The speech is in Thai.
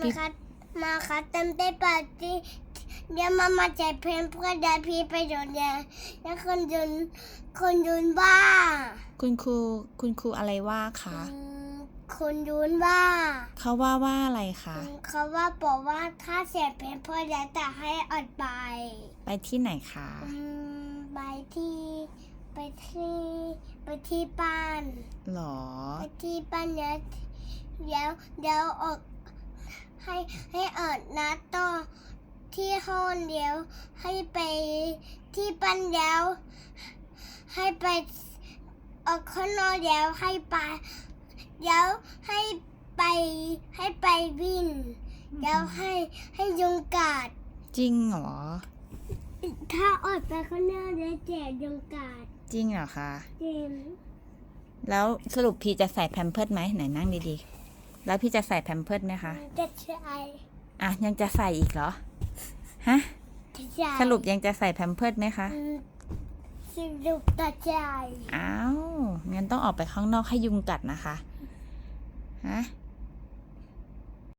มาคัดมาคัดเต็มได้ปาร์ตี้เดี๋ยวมามาแจกเพลงเพื่อเดี๋ยวพี่ไปโดนเดี๋ยวแล้วคนโดนคนโดนว่า คุณครูคุณครูอะไรว่าคะอืมคนโดนว่า เขาว่าว่าอะไรคะอืมเขาว่าบอกว่าถ้าเสียเพลงเพื่อเดี๋ยวจะให้อดไป ไปที่ไหนคะอืมไปที่ไปที่ไปที่บ้านหรอ ไปที่บ้านเนี่ยเดี๋ยวเดี๋ยวออก ให้ให้เอิดนะต่อที่ห้องเดี๋ยว ให้ไปที่บ้านเดี๋ยวให้ไปออกข้างนอกเดี๋ยวให้ไปเดี๋ยวให้ไปให้ไปวิ่งเดี๋ยวให้ให้ยุงกัดจริงเหรอ ถ้าออกไปข้างนอกเดี๋ยวแจกยุงกัดจริงเหรอคะจริงแล้วสรุปพี่จะใส่แพมเพิร์ดไหมไหนนั่งดีๆ แล้วพี่จะใส่แพมเพิร์ดไหมคะ จะใช่อะยังจะใส่อีกเหรอ ฮะ จะใช่สรุปยังจะใส่แพมเพิร์ดไหมคะอืมสรุปตัดใจอ้าวงั้นต้องออกไปข้างนอกให้ยุงกัดนะคะ ฮะ